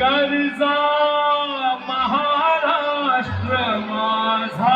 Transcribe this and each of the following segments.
गरजा महाराष्ट्र माझा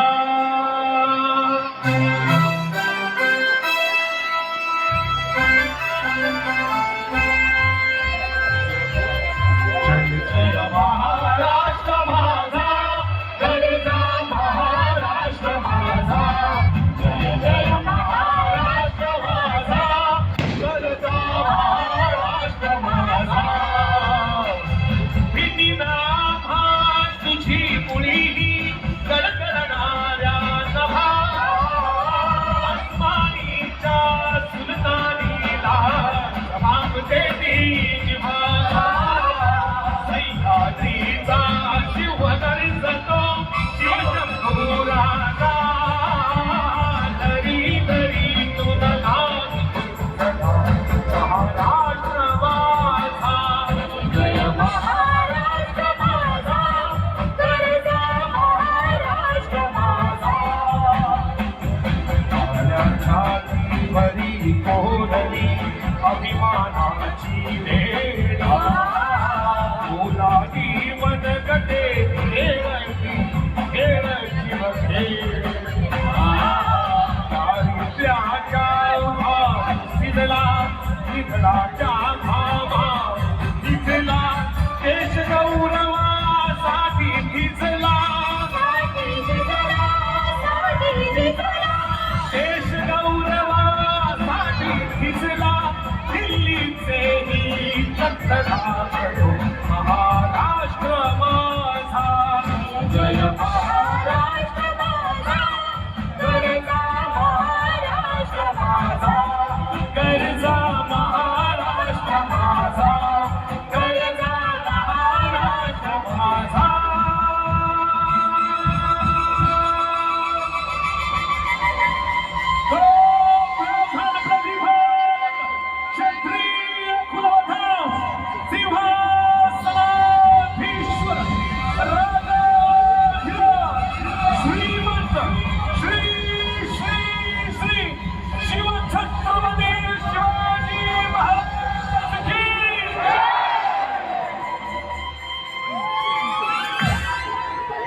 कोरली अभिमानाची वेळा मुलानी मनगटे खेळती खेळची मध्ये दारिद्र्याच्या भावा शिदला शिदलाच्या भावा. 站在塔。